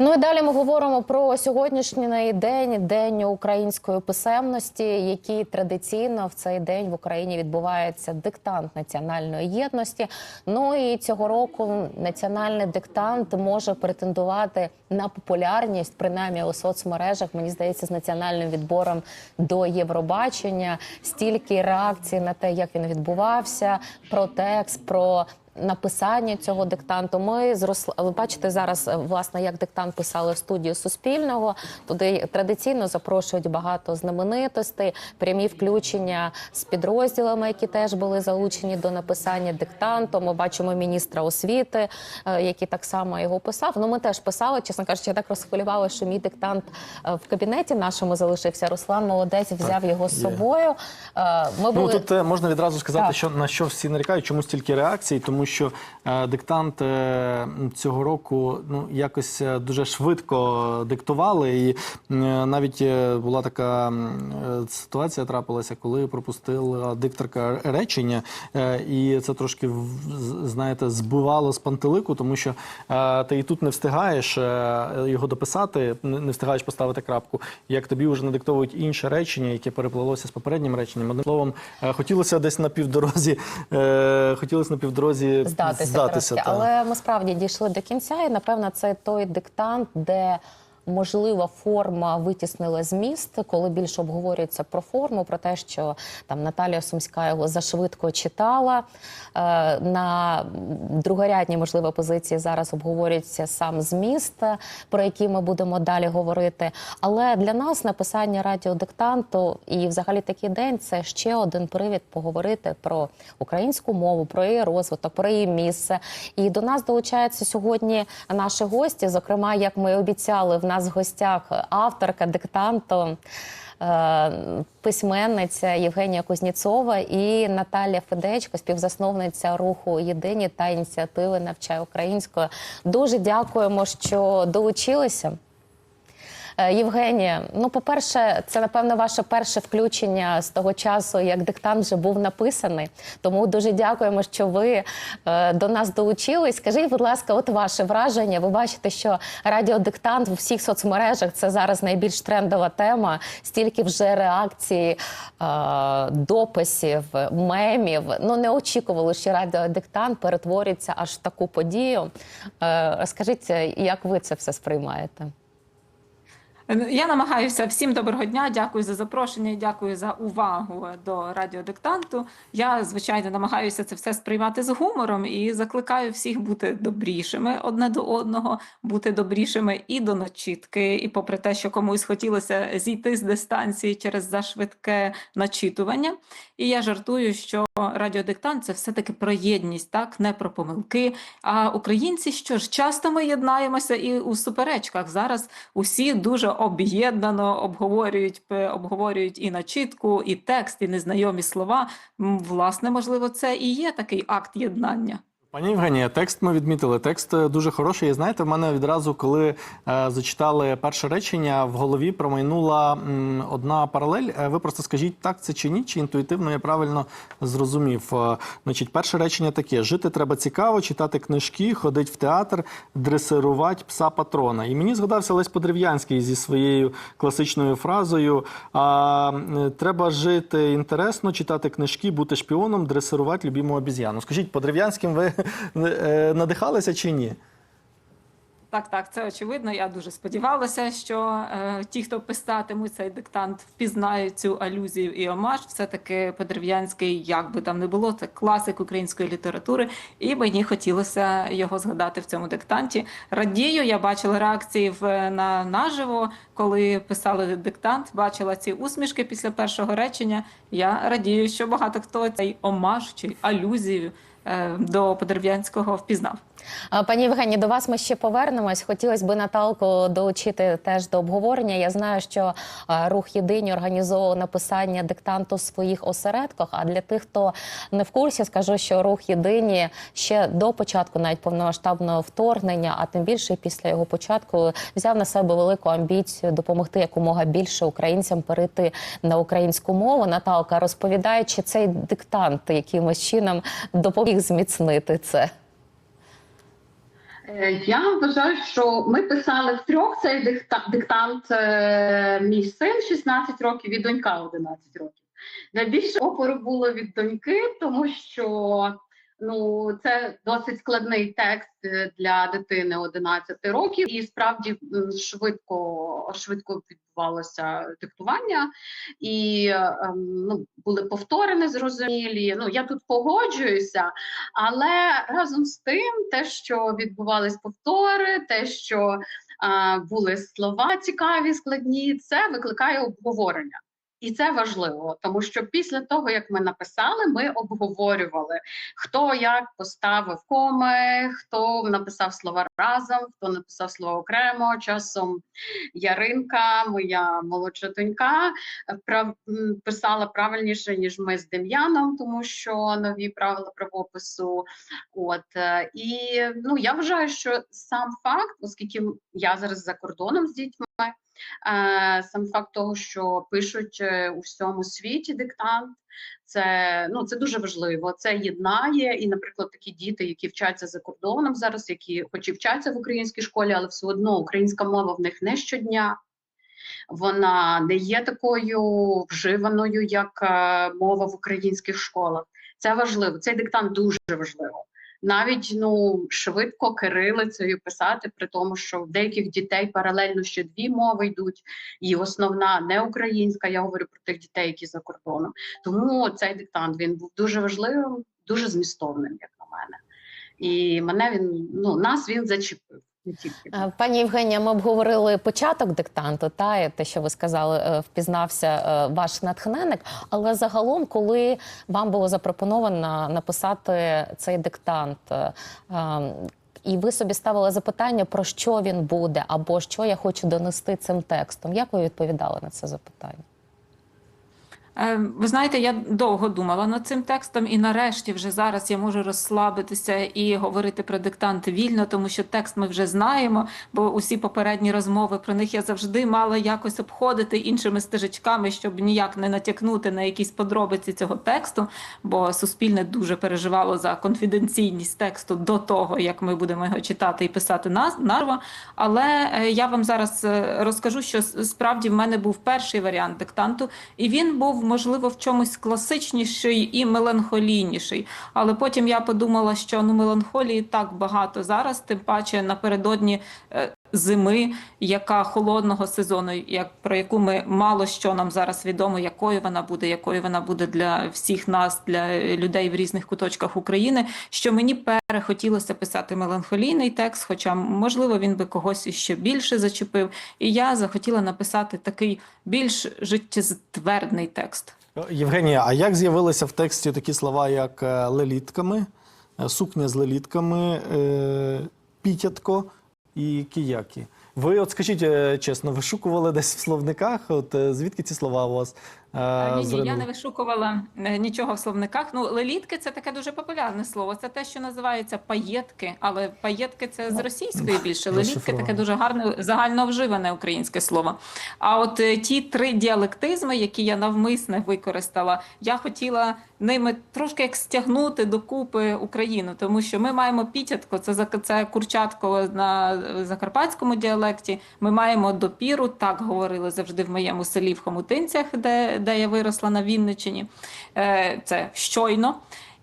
Ну і далі ми говоримо про сьогоднішній день, день української писемності, який традиційно в цей день в Україні відбувається диктант національної єдності. Ну і цього року національний диктант може претендувати на популярність, принаймні у соцмережах. Мені здається, з національним відбором до Євробачення стільки реакцій на те, як він відбувався, про текст, про написання цього диктанту. Ми зросли. Ви бачите зараз, е, власне, як диктант писали в студію Суспільного. Туди традиційно запрошують багато знаменитостей, прямі включення з підрозділами, які теж були залучені до написання диктанту. Ми бачимо міністра освіти, е, який так само його писав. Ну, ми теж писали. Чесно кажучи, я так розхвилювала, що мій диктант е, в кабінеті нашому залишився. Руслан молодець взяв його з собою. Ми Ну були тут можна відразу сказати, Так. що на що всі нарікають, чому стільки реакцій, тому що е, диктант е, цього року ну якось е, дуже швидко диктували, і навіть була така ситуація трапилася, коли пропустила дикторка речення, і це трошки знаєте збивало з пантелику, тому що ти і тут не встигаєш його дописати, не встигаєш поставити крапку. Як тобі вже надиктовують інше речення, яке переплелося з попереднім реченням. Одним словом, хотілося десь на півдорозі, хотілося на півдорозі здатися, здатися трошки. Але ми справді дійшли до кінця, і напевно це той диктант, де можлива форма витіснила зміст, коли більше обговорюється про форму, про те, що там Наталія Сумська його зашвидко читала. Е, на другорядній, можливо, позиції зараз обговорюється сам зміст, е, про який ми будемо далі говорити. Але для нас написання радіодиктанту і взагалі такий день це ще один привід поговорити про українську мову, про її розвиток, про її місце. І до нас долучаються сьогодні наші гості. Зокрема, як ми обіцяли, в нас в гостях авторка диктанту. е, Письменниця Євгенія Кузніцова і Наталія Федечко, співзасновниця руху Єдині та ініціативи Навчай українською. Дуже дякуємо, що долучилися. Е, Євгенія, ну по-перше, це напевно ваше перше включення з того часу, як диктант вже був написаний. Тому дуже дякуємо, що ви е, до нас долучились. Скажіть, будь ласка, от ваше враження. Ви бачите, що радіодиктант в усіх соцмережах це зараз найбільш трендова тема. Стільки вже реакцій, е, дописів, мемів. Ну не очікували, що радіодиктант перетвориться аж в таку подію. Розкажіть, як ви це все сприймаєте? Я намагаюся всім доброго дня. Дякую за запрошення. Дякую за увагу до радіодиктанту. Я звичайно намагаюся це все сприймати з гумором і закликаю всіх бути добрішими одне до одного, бути добрішими і до начітки. І попри те, що комусь хотілося зійти з дистанції через зашвидке начитування. І я жартую, що радіодиктант це все таки про єдність, так не про помилки. А українці що ж часто ми єднаємося і у суперечках. Зараз усі дуже об'єднано обговорюють, обговорюють і начітку, і текст, і незнайомі слова. Власне, можливо, це і є такий акт єднання. Пані Євгенія, текст ми відмітили. Текст е, дуже хороший. І знаєте, в мене відразу, коли е, зачитали перше речення, в голові промайнула м, одна паралель. Е, ви просто скажіть, так це чи ні, чи інтуїтивно я правильно зрозумів. Е, значить, перше речення таке: жити треба цікаво, читати книжки, ходить в театр, дресирувати пса патрона. І мені згадався Лесь Подерев'янський зі своєю класичною фразою: а, треба жити інтересно, читати книжки, бути шпіоном, дресирувати любіму обіз'яну. Скажіть, Подерев'янським ви надихалися чи ні? Так, так, це очевидно. Я дуже сподівалася, що е, ті, хто писатимуть цей диктант, впізнають цю алюзію і омаж. Все таки Подерев'янський, як би там не було, це класик української літератури, і мені хотілося його згадати в цьому диктанті. Радію, я бачила реакції в на наживо, коли писали диктант. Бачила ці усмішки після першого речення. Я радію, що багато хто цей омаж чи алюзію е, до Подерв'янського впізнав. А, Пані Євгенії, до вас ми ще повернемось. Хотілося б Наталку долучити теж до обговорення. Я знаю, що рух єдині організовував написання диктанту в своїх осередках. А для тих, хто не в курсі, скажу, що рух єдині ще до початку навіть повномасштабного вторгнення, а тим більше після його початку взяв на себе велику амбіцію допомогти якомога більше українцям перейти на українську мову. Наталка розповідає, чи цей диктант якимось чином допоміг зміцнити це. Е, Я вважаю, що ми писали втрьох цей диктант. Мій син 16 років і донька 11 років. Найбільше опору було від доньки, тому що ну це досить складний текст е, для дитини 11 років, і справді швидко швидко відбувалося диктування, і е, ем, ну, були повтори незрозумілі. Ну я тут погоджуюся, але разом з тим, те, що відбувались повтори, те, що а, були слова цікаві, складні, це викликає обговорення. І це важливо, тому що після того, як ми написали, ми обговорювали, хто як поставив коми, хто написав слова разом, хто написав слова окремо. Часом Яринка, моя молодша донька, прав... писала правильніше, ніж ми з Дем'яном, тому що нові правила правопису. От е, і ну я вважаю, що сам факт, оскільки я зараз за кордоном з дітьми. Е, Сам факт того, що пишуть е, у всьому світі диктант, це ну це дуже важливо. Це єднає. І, наприклад, такі діти, які вчаться за кордоном зараз, які хоч і вчаться в українській школі, але все одно українська мова в них не щодня. Вона не є такою вживаною, як е, мова в українських школах. Це важливо. Цей диктант дуже важливо. Навіть ну швидко кирилицею писати, при тому, що в деяких дітей паралельно ще дві мови йдуть, і основна не українська. Я говорю про тих дітей, які за кордоном. Тому цей диктант він був дуже важливим, дуже змістовним, як на мене. І мене він ну нас він зачепив. Пані Євгенія, ми обговорили початок диктанту, та і те, що ви сказали, е, впізнався е, ваш натхненник. Але загалом, коли вам було запропоновано написати цей диктант, е, е, і ви собі ставили запитання, про що він буде, або що я хочу донести цим текстом, як ви відповідали на це запитання? Е, Ви знаєте, я довго думала над цим текстом, і нарешті, вже зараз я можу розслабитися і говорити про диктант вільно, тому що текст ми вже знаємо. Бо усі попередні розмови про них я завжди мала якось обходити іншими стежечками, щоб ніяк не натякнути на якісь подробиці цього тексту. Бо суспільне дуже переживало за конфіденційність тексту до того, як ми будемо його читати і писати нас нарво. Але е, я вам зараз е, розкажу, що справді в мене був перший варіант диктанту, і він був можливо в чомусь класичніший і меланхолійніший. Але потім я подумала, що ну меланхолії так багато зараз, тим паче напередодні. Зими, яка холодного сезону, як про яку ми мало що нам зараз відомо, якою вона буде, якою вона буде для всіх нас, для людей в різних куточках України. Що мені перехотілося писати меланхолійний текст, хоча можливо він би когось іще більше зачепив. І я захотіла написати такий більш життєствердний текст. Євгенія, а як з'явилися в тексті такі слова, як е, лелітками, сукня з лелітками, е, пітятко і кіякі. Ви, от скажіть е, чесно, вишукували десь в словниках? От е, звідки ці слова у вас? Ні, ні, я не вишукувала е, нічого в словниках. Ну, лелітки це таке дуже популярне слово. Це те, що називається паєтки, але паєтки це з російської більше. Лелітки таке дуже гарне загально вживане українське слово. А от е, ті три діалектизми, які я навмисне використала, я хотіла ними трошки як стягнути докупи Україну, тому що ми маємо пітятко, це це курчатко на закарпатському діалекті. Ми маємо допіру, так говорили завжди в моєму селі в Хомутинцях, де, де я виросла на Вінниччині. Е, Це щойно.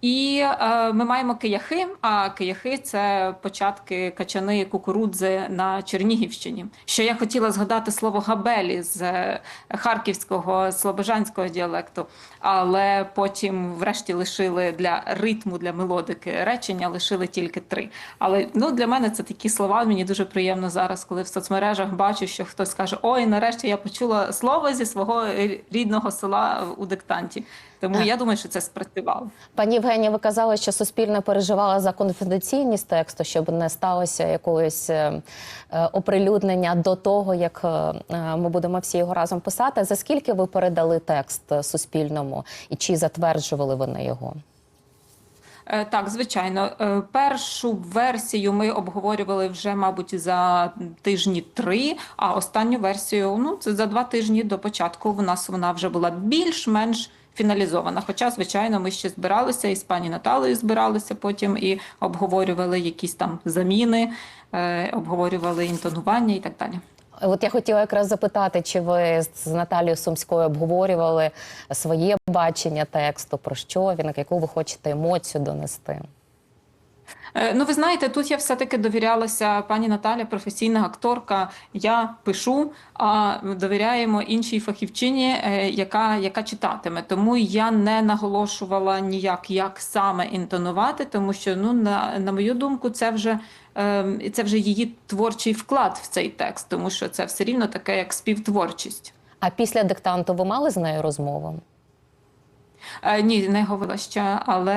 І е, ми маємо кияхи, а кияхи це початки качани кукурудзи на Чернігівщині. Що я хотіла згадати слово габелі з е, харківського слобожанського діалекту, але потім, врешті, лишили для ритму, для мелодики речення, лишили тільки три. Але ну для мене це такі слова. Мені дуже приємно зараз, коли в соцмережах бачу, що хтось каже: Ой, нарешті я почула слово зі свого рідного села у диктанті. Тому я думаю, що це спрацювало. Пані Євгенія, ви казали, що суспільне переживала за конфіденційність тексту, щоб не сталося якогось е, е, оприлюднення до того, як е, ми будемо всі його разом писати. За скільки ви передали текст Суспільному і чи затверджували вони його? Так, звичайно. Першу версію ми обговорювали вже, мабуть, за тижні три, а останню версію ну, це за два тижні до початку. У нас вона вже була більш-менш фіналізована. Хоча, звичайно, ми ще збиралися і з пані Наталею збиралися потім і обговорювали якісь там заміни, е, обговорювали інтонування і так далі. От я хотіла якраз запитати, чи ви з Наталією Сумською обговорювали своє бачення тексту, про що він, яку ви хочете емоцію донести? Е, Ну, ви знаєте, тут я все-таки довірялася пані Наталя, професійна акторка. Я пишу, а довіряємо іншій фахівчині, е, яка, яка читатиме. Тому я не наголошувала ніяк, як саме інтонувати, тому що, ну, на, на мою думку, це вже. е, Це вже її творчий вклад в цей текст, тому що це все рівно таке, як співтворчість. А після диктанту ви мали з нею розмову? Е, Ні, не говорила ще, але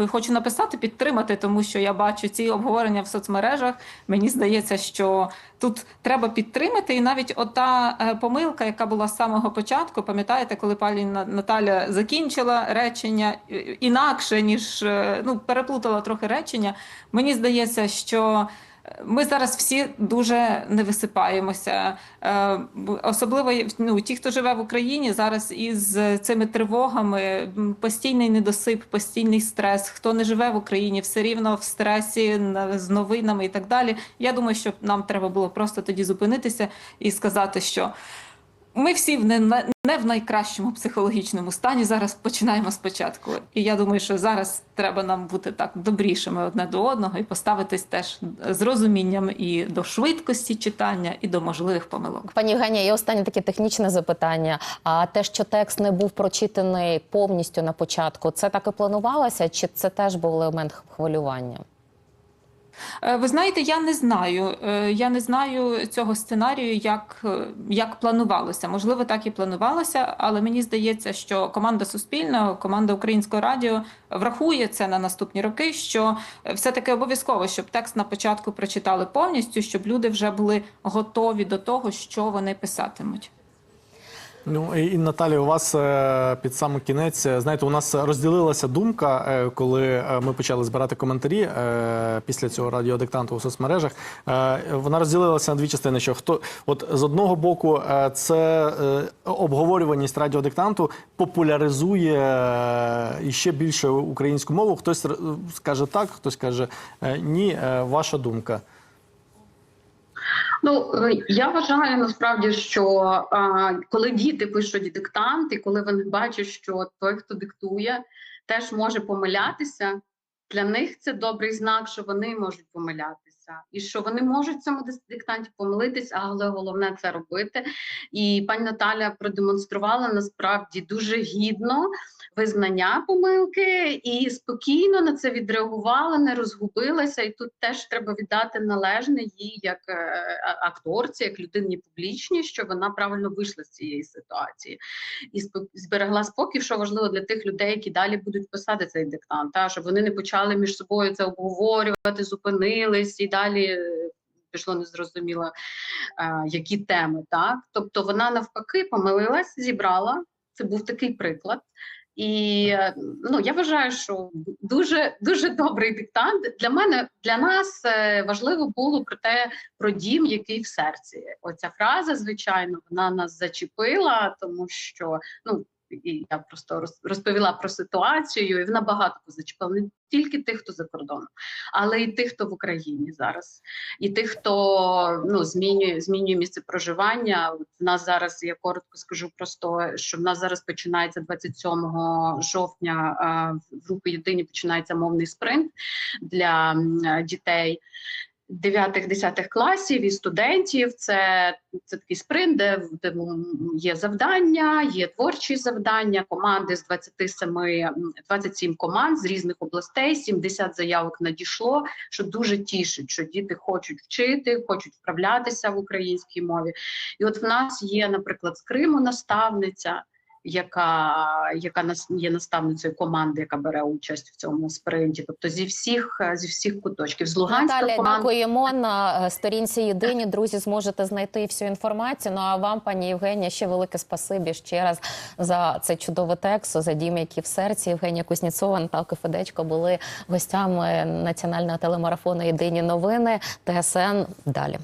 е, хочу написати, підтримати, тому що я бачу ці обговорення в соцмережах. Мені здається, що тут треба підтримати, і навіть ота е, помилка, яка була з самого початку, пам'ятаєте, коли пані Наталя закінчила речення інакше, ніж ну переплутала трохи речення. Мені здається, що. Ми зараз всі дуже не висипаємося. Е, Особливо ну, ті, хто живе в Україні зараз із цими тривогами, постійний недосип, постійний стрес. Хто не живе в Україні, все рівно в стресі з новинами і так далі. Я думаю, що нам треба було просто тоді зупинитися і сказати, що ми всі в не, не в найкращому психологічному стані. Зараз починаємо спочатку. І я думаю, що зараз треба нам бути так добрішими одне до одного і поставитись теж з розумінням і до швидкості читання, і до можливих помилок. Пані Євгенія, є останнє таке технічне запитання. А те, що текст не був прочитаний повністю на початку, це так і планувалося, чи це теж був елемент хвилювання? Е, Ви знаєте, я не знаю. Е, Я не знаю цього сценарію, як, е, як планувалося. Можливо, так і планувалося, але мені здається, що команда Суспільного, команда Українського радіо врахує це на наступні роки. Що е, все-таки обов'язково, щоб текст на початку прочитали повністю, щоб люди вже були готові до того, що вони писатимуть. Ну і і, Наталі, у вас е, під саме кінець, е, знаєте, у нас розділилася думка, е, коли ми почали збирати коментарі після цього радіодиктанту у соцмережах. Вона розділилася на дві частини. Що хто, от з одного боку, це обговорюваність радіодиктанту популяризує і ще більше українську мову. Хтось скаже так, хтось каже ні. Ваша думка. Ну е, я вважаю насправді, що а, коли діти пишуть диктант, і коли вони бачать, що той, хто диктує, теж може помилятися. Для них це добрий знак, що вони можуть помилятися, і що вони можуть в цьому диктанті помилитися, але головне це робити. І пані Наталя продемонструвала насправді дуже гідно визнання помилки і спокійно на це відреагувала, не розгубилася. І тут теж треба віддати належне їй як е, акторці, як людині публічній, що вона правильно вийшла з цієї ситуації і зберегла спокій, що важливо для тих людей, які далі будуть писати цей диктант, та щоб вони не почали між собою це обговорювати, зупинились і далі. е, Пішло незрозуміло, е, які теми, так тобто вона навпаки помилилась, зібрала. Це був такий приклад. І е, ну я вважаю, що дуже дуже добрий диктант для мене для нас важливо було про те, про дім, який в серці. Оця фраза, звичайно, вона нас зачепила, тому що ну і я просто розповіла про ситуацію, і вона багато зачепила не тільки тих, хто за кордоном, але й тих, хто в Україні зараз, і тих, хто ну змінює змінює місце проживання. От в нас зараз я коротко скажу просто, що в нас зараз починається 27 жовтня. В групі єдині починається мовний спринт для дітей. 9-10 класів і студентів це, це такий спринт, де, є завдання, є творчі завдання, команди з 27, м, 27 команд з різних областей, 70 заявок надійшло, що дуже тішить, що діти хочуть вчити, хочуть вправлятися в українській мові. І от в нас є, наприклад, з Криму наставниця. Яка, яка нас є наставницею команди, яка бере участь в цьому спринті, тобто зі всіх зі всіх куточків з Луганська Наталя, команда. дякуємо на е, сторінці єдині. Друзі, зможете знайти всю інформацію. Ну а вам, пані Євгенія, ще велике спасибі ще раз за цей чудовий текст, за дім, який в серці. Євгенія Кузнєцова, Наталка Федечко були гостями національного телемарафону Єдині новини. ТСН далі.